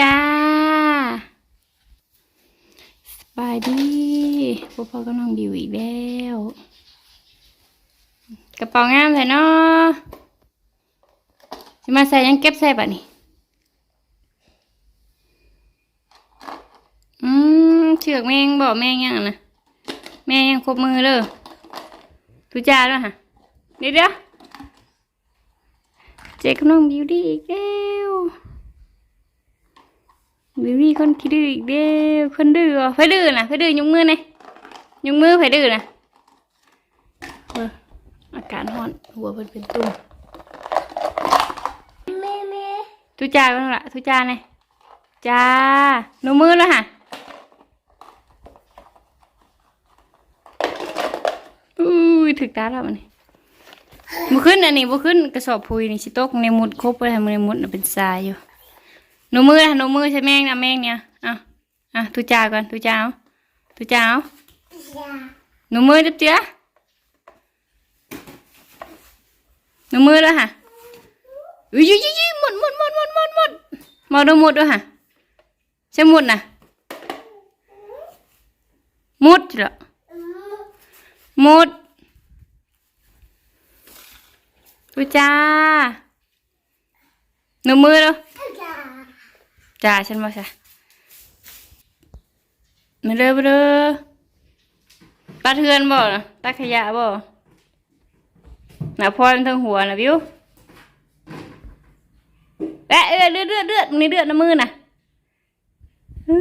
จ้า สบายดีพวกพ่อก็น้องบิวอีกแล้ว กระเป๋างามเลยเนาะจะมาใส่ยังเก็บใส่บัดนี้อืมเชือกแมงบอกแมงยังนะ แมงยังครบมือเลยทุจ้าด้วยฮะเดี๋ยวเดี๋ยวเจ๊กับน้องบิวดี้อีกแล้ว บิวดี้คนขี้ดื้ออีกแล้วคนดื้ออะไฟดื้อนะไฟดื้อยกมือหน่อยยกมือไฟดื้อนะเอออากาศร้อนหัวเพิ่นเป็นตุ่มแม่แม่ทุจ้าก็นั่นละทุจ้าเนี่ยจ้าหนูมือแล้วฮะอุ้ยถึกตาแล้วมันนี่บุขึ้นอันนี้บุขึ้นกระสอบพุยนี่ชิโตกในมุดครบเลยมันในมุดน่ะเป็นทรายอยู่ หนูมือนะหนูมือใช่แมงนะแมงเนี่ยอะอะทุจ้าก่อนทุจ้าเอาทุจ้าหนูมือจับเจือหนูมือแล้วฮะอุ้ยยุยยุยยุยหมดหมดหมดหมดหมดหมดมดดูหมดด้วยฮะใช่หมดนะหมดเหรอหมดดูจ้าหนูมือแล้ว จ้าฉันมาซะมาเด้อมาเด้อปัดเทือนบ่นะตักขยะบ่หน้าพรทั้งหัวนะวิวแอะเอ้ยเลือดเลือดเลือดนี่เลือดน้ำมือน่ะเฮ้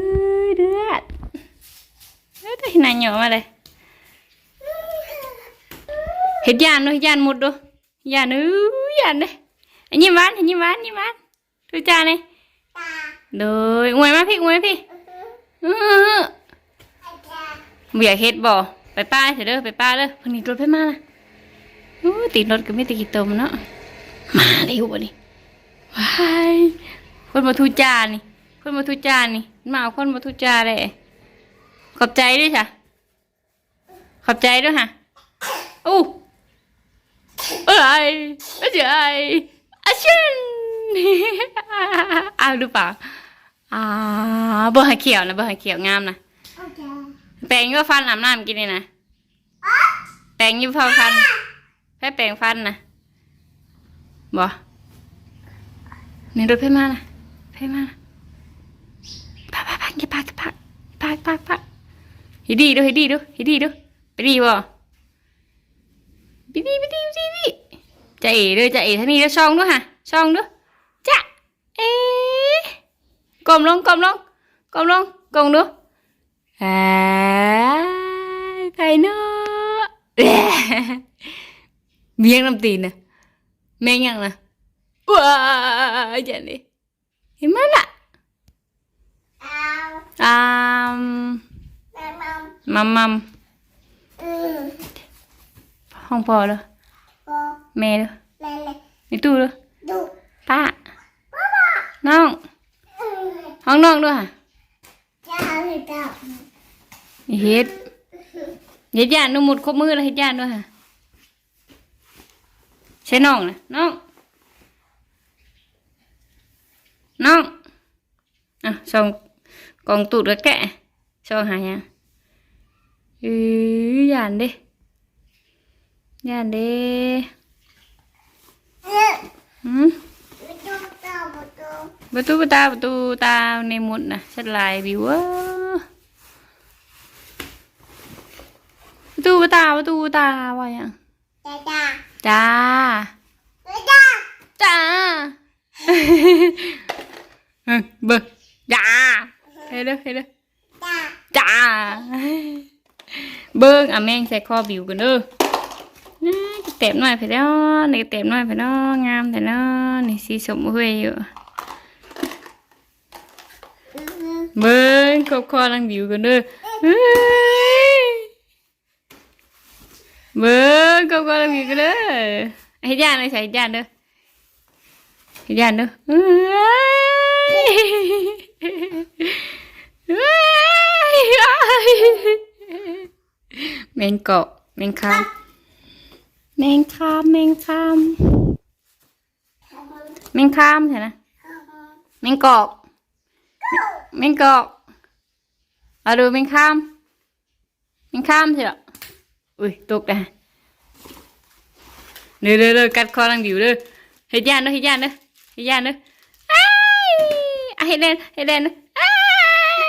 ยเลือดเอ้ยแต่ที่ไหนหยอมาเลยเห็ดยานด้วยยานหมดด้วยยานเอ้ยยานเด้อันนี้หวานอันนี้หวานอันนี้หวานดูจานเลย เดยอวยมาพี่อวยมาพี่อื้อเบียเฮ็ดบ่ไปป้าเถอะเด้อไปป้าเด้อพิ่นนี่รถไปมาละโอ้ติดรถก็ไม่ติดกี่ตมเนาะมาเร็วบ่นี่ว้ายคนมาทุจานี่ คนมาทุจานี่มาเอาคนมาทุจาเลยขอบใจด้วยจ้ะขอบใจด้วยฮะอู้อ้ยเอ้ยเอ้ยอาชิน เอาดูเปล่าอ่าเบอร์หาเขียวนะเบอร์หาเขียวงามนะโอเคแปรงก็ฟันอาบน้ำกินนี่นะแปรงอยิ้มเผาฟันแค่แปรงฟันนะบ่นี่รถเพ่มานะเพ่มานะพักพักพักอย่าพักอย่าพักพักพักพักฮิดีดูฮิดีดูฮิดีดูไปดีบ่ไปดีไปดีไปดีไปดีจะเอ๋เด้อจะเอ๋ท่านี้เด้อช่องด้วยฮะช่องด้วยจ้ะเอ๋ กลมลงกลมลงกลมลงกลมดูอ่าใครเนาะเมียงน้ำตีนนะ ห็นไหมล่ะเอาอ่าแม่มัมมัมมัมอืมห้องพ่อเลยพอแม่เลยแม่เลยในตู้เลยดูป้าน้องอืมห้องน้องด้วยค่ะจ้าเลยจ้าเฮ็ดเฮ็ดยานนุ่มหมดครบมือแล้วเฮ็ดยานด้วยค่ะใช่น้องนะน้องน้องอะส่งกล่องตูดก็แกะส่งหายังอือยานเด้ยานเด้เนี่ยหืมไม่ต้องเจ้าไม่ต้อง ประตูประตาประตูตาในหมดนะชัดลายบิวเวอร์ประตูประตาประตูตาว่ายังจ้าจ้าจ้าจ้าจ้าเออเบิ่งจ้าเฮ้ยเด้อเฮ้ยเด้อจ้าจ้าเบิ่งอะแม่งใส่คอบิวกันเด้อนี่ก็เต็มหน่อยไปแล้วนี่ก็เต็มหน่อยไปเนาะงามแต่เนาะนี่สีสมห้วยอยู่ อืม เบิ่งครอบครัวลังบิวกันเด้อเฮ้ยเบิ่งครอบครัวลังบิวกันเด้อให้ย่านเลยใส่ย่านเด้อให้ย่านเด้อเฮ้ยเฮ้ยแมงเกาะแมงคามแมงคามแมงคามแมงคามใช่นะแมงกอก มิงกอกเอาดูแมงข้ามแมงข้ามเถอะอุ้ยตกได้เด้อเด้อเด้อกัดคอลังบิวเด้อเฮ็ดย่านเด้อเฮ็ดย่านเด้อเฮ็ดย่านเด้ออ้ายอะเฮ็ดแดนเฮ็ดแดนเด้ออ้าย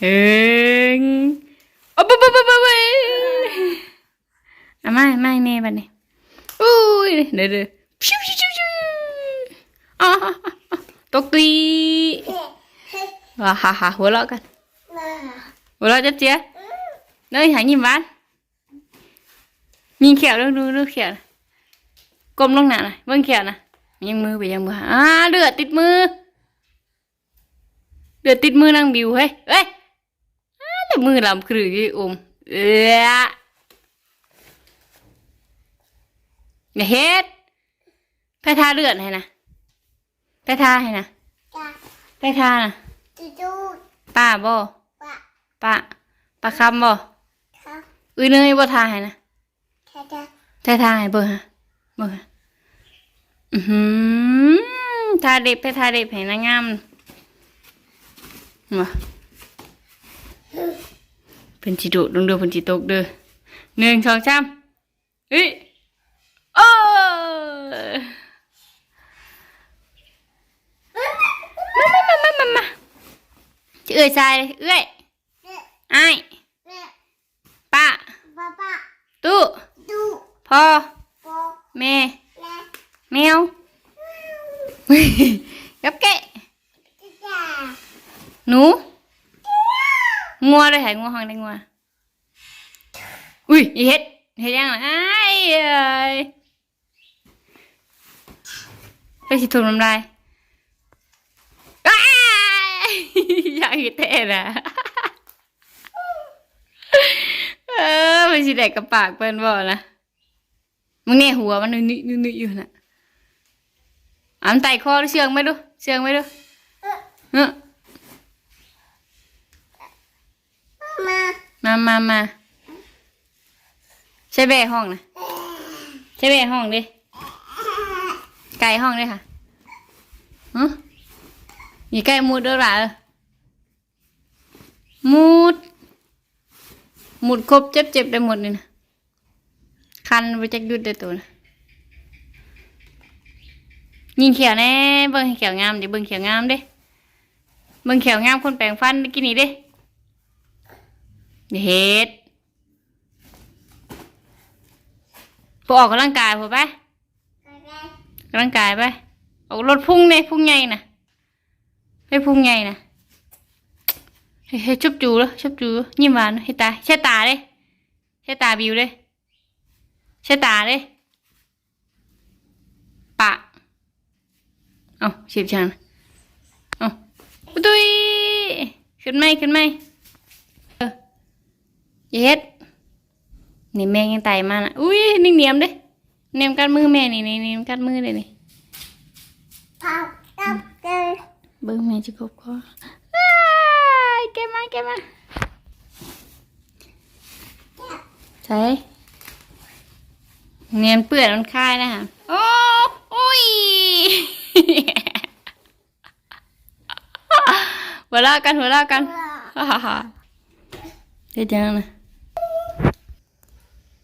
เอิงโอ้ปุ๊บปุ๊บบ๊บเว้ยอะไม่ไม่แม่บัดนี้อุ้ยเด้อเด้อชิวชิวชิวชิวอะอะอะอะ ตกตีว้าฮ่าฮ่าหัวเราะกัน หัวเราะเจับเจี๊ยเนยหายิ้มหวานยิงเขียวดูดูดูเขียวน่ะก้มลงหนาหน่อยเบิ่งเขียวนะยังมือไปยังมืออ่าเลือดติดมือเลือดติดมือนางบิวเฮ้ยเฮ้ยอ้าแต่มือลำครือยี่อมเอ้ยอย่าเฮ็ดไปทาเลือดให้นะ ไปทาให้นะจ้าไปทานะจูจูป้าบ่ปะป้าป้าคำบ่ครับอุ้ยเนยบ่ทาให้นะจ้าจ้าทาทาให้เบิ่งฮะเบิ่งฮะอือหือทาเด็บไปทาเด็บให้นางงามบ่เพิ่นสิโดดลงเด้อเพิ่นสิตกเด้อหนึ่งสองสามเอ้ยโอ้มามามามามา จะเอื้อยชายเลยเอื้อยเน่อ้ายเน่ป้าป้าป้าตู้ดูพ่อปอแม่แม่แมวกับแกะจ้าหนูงัวเลยหายงัวห้องได้งัวอุ้ยอีเฮ็ดเฮ็ดยังไงอ้ายเอ้ยไปสิถุงน้ำลายอ้าย อยากอีเต้นะเออไปสิแดกกับปากเปิ้นบ่นะมึงเนี่ยหัวมันนึกนึกๆอยู่น่ะอามนไต่คอเชืองไหมดูเชืองไหมดูเออมามามามาใช้แบ่ห้องนะใช้แบ่ห้องดิไก่ห้องด้วยค่ะฮะ อย่าใกล้มุดด้วยล่ะเออมุดมุดครบเจ็บเจ็บได้หมดนี่นะคันไปจักหยุดได้ตัวนะยิงเขียวแน่เบิ่งให้เขียวงามดิเบิ่งเขียวงามเด้เบิ่งเขียวงามคนแปลงฟันกินนี่เด้อย่าเฮ็ดพอออกกำลังกายพอไปกำลังกายไปออกรถพุ่งเนี่ยพุ่งใหญ่นะ ไปพุ่งใหญ่นะเฮ้ยชุบจูแล้วชุบจูยิ้มหวานให้ตาใช่ตาเลยใช่ตาบิวเลยใช่ตาเลยปะเอาเสียบชังเอาตุ้ยขึ้นไหมขึ้นไหมเออยเฮ็ดนี่แม่ยังไตมาน่ะอุ้ยนิ่งเนียมเด้เนียมกัดมือแม่นี่นี่เนียมกัดมือเลยนี่ เบิ้งแม่จะกบคออ้ายแกมาแกมาใช่เนียนเปื่อนมันคายนะฮะโอ้โอ้ยหัวเราะกันหัวเราะกันฮ่าฮ่าฮ่าเดี๋ยวจังนะ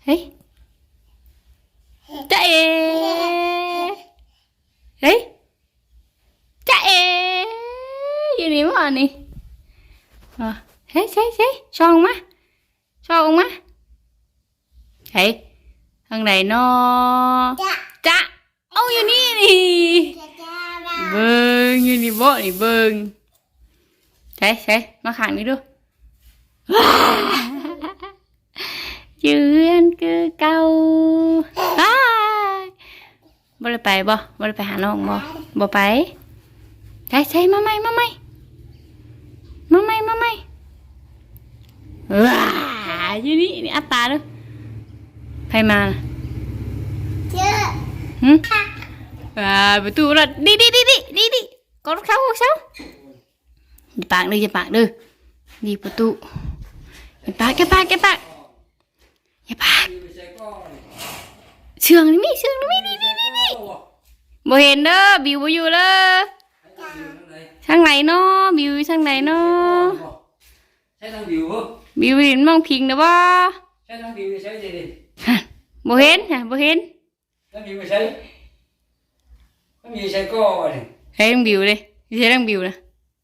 เฮ้ยจ้าเอเฮ้ย จ้าเออยู่นี่มั้งนี่อะเฮ้ยเฮ้ยเฮ้ยช่องมาช่องมาเฮ้ยทางไหนนอจ้าจ้าเอาอยู่นี่นี่จ้า จ้าจ้าเบิ้งอยู่นี่บ่นี่เบิ้งใช่ใช่มาขังนี่ดูยืนคือเก่าอ้ายบ่ได้ไปบ่บ่ได้ไปหาน้องบ่บ่ไปใช่ใช่มาใหม่มาใหม่มาใหม่มาใหม่ว้าอยู่นี่นี่อัตตาเด้อใครมาน่ะเจ้าหึ À, betul lah. Di, di, di, di, di, di. Con sao, con sao? Di bạc đi, di bạc đi. Di betul. Di bạc, di bạc, di bạc. Di bạc. Sườn đi mi, sườn đi mi, đi, đi, đi, đi. Bộ hiện đó, biểu bộ dù đó. Sang เนาะบิวอยู่ทางไหนเนาะใช้ทางบิวบ่บิวดินมองพิงนะบ่ใช้ทางบิวใช้ดิดิบ่เห็นฮะบ่เห็นทางบิวใช้ทางบิวใช้ก็นี่เฮ้ยทางบิวเลยใช่ทางบิวนะ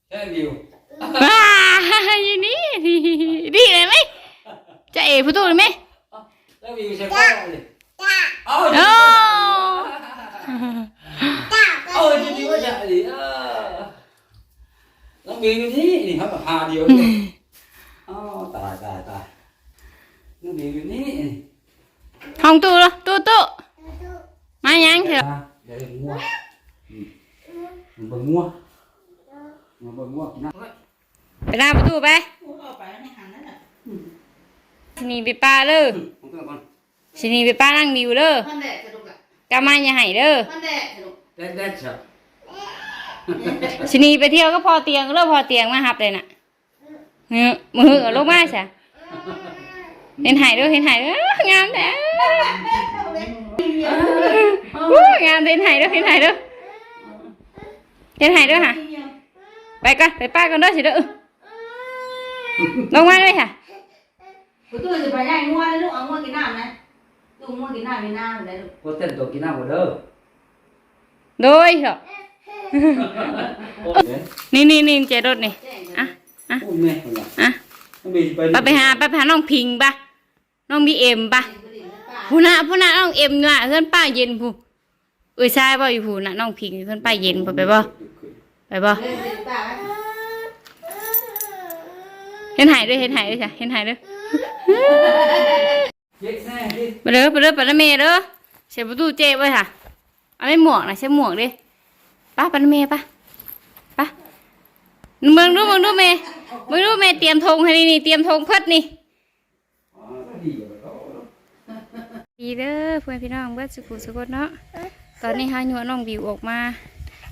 ใช้ทางบิวว้าอยู่นี่ดีเลยไหมจะเอ๋ผู้ตู้เลยไหมทางบิวใช้ก็นี่จ้าเอาโอ้จ้าเอาจริงๆว่าจะดิเออ ทางบิวอยู่นี่นี่ครับหาเดียวอ๋อตายตายตายทางบิวอยู่นี่ห้องตู้เหรอตู้ตู้มายังเถอะเดี๋ยวงัวมันเบิ่งงัวมันเบิ่งงัวกินน้ำไปหน้าประตูไปเอาไปแล้วในหันนั่นน่ะทีนี้ไปป้าเลยผมก็ก่อนทีนี้ไปป้านั่งบิวเลยมันแดดสนุกอะกามาอย่าให้เด้อมันแดดสนุกแดดๆครั บทีนี้ไปเที่ยวก็พอเตียงเลิกพอเตียงมาหับเลยน่ะเนื้อมือเอาลงมาใช่เห็นหายด้วยเห็นหายด้วยอ้างามแต่อู้งามเห็นหายด้วยเห็นหายด้วยเห็นหายด้วยค่ะไปก่อนไปป้ากันเด้อสิเด้อลงมาด้วยค่ะกูตู้จะไปย่างงัวแล้วลูกเอางัวกินน้ำนะลูกงัวกินน้ำมีน้ำเลยลูกพอเต้นตัวกินน้ำหมดเด้อโดยเหรอโอ้ย นี่นี่นี่เจรถนี่แจ้งอะพูดแม่คนละอะต้องมีไปไปไปหาไปหาน้องพิงปะน้องบีเอ็มปะผู้น่ะผู้น่ะน้องเอ็มน่ะเพื่อนป้าเย็นผู้เอ้ยชายบ่อยู่ผู้น่ะน้องพิงเพื่อนป้าเย็นผู้ไปบ่ไปบ่เล่นเล่นป้าเห็นหายด้วยเห็นหายด้วยจ้ะเห็นหายด้วยเย็ดแน่ดิไปเด้อไปเด้อไปเด้อเมย์เด้อเสียประตูเจ๊ไว้ค่ะเอาไม่หมวกนะใช้หมวกดิ ป้าปเด้อเมย์ป้าป้าเมืองดูเมืองดูเมย์เมืองดูเมย์เตรียมธงให้นี่นี่เตรียมธงเพิดนี่อ๋อดีอะเดีเด้อเพื่อนพี่น้องเบิดสุขุสุขเนาะตอนนี้ฮายัวน้องบิวออกมา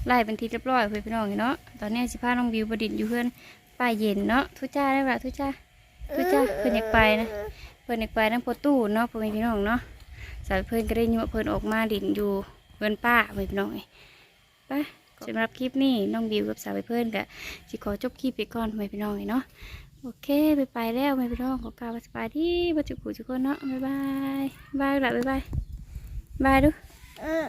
ไล่เป็นทีเรียบร้อยเพื่อนพี่น้องเนาะตอนนี้สิพาน้องบิวประดิษฐ์อยู่เพื่อนป้ายเย็นเนาะทุจ้าได้ปะทุจ้าทุจ้าเพื่อนอยากไปนะเพื่อนอยากไปนั่งประตูเนาะเพื่อนพี่น้องเนาะสาวเพื่อนก็ได้ยัวเพื่อนออกมาดินอยู่เพื่อนป้าเพื่อนพี่น้องเอ ไปสำหรับคลิปนี้น้องบิวกับสาวเพื่อนกะสิขอจบคลิปไปก่อนเพื่อนพี่น้องเนาะโอเคไปไปแล้วเพื่อนพี่น้องขอกล่าวว่าสบายดีบัจจุกุทุกคนเนาะบ๊ายบายบายละบ๊ายบายบายดูเออ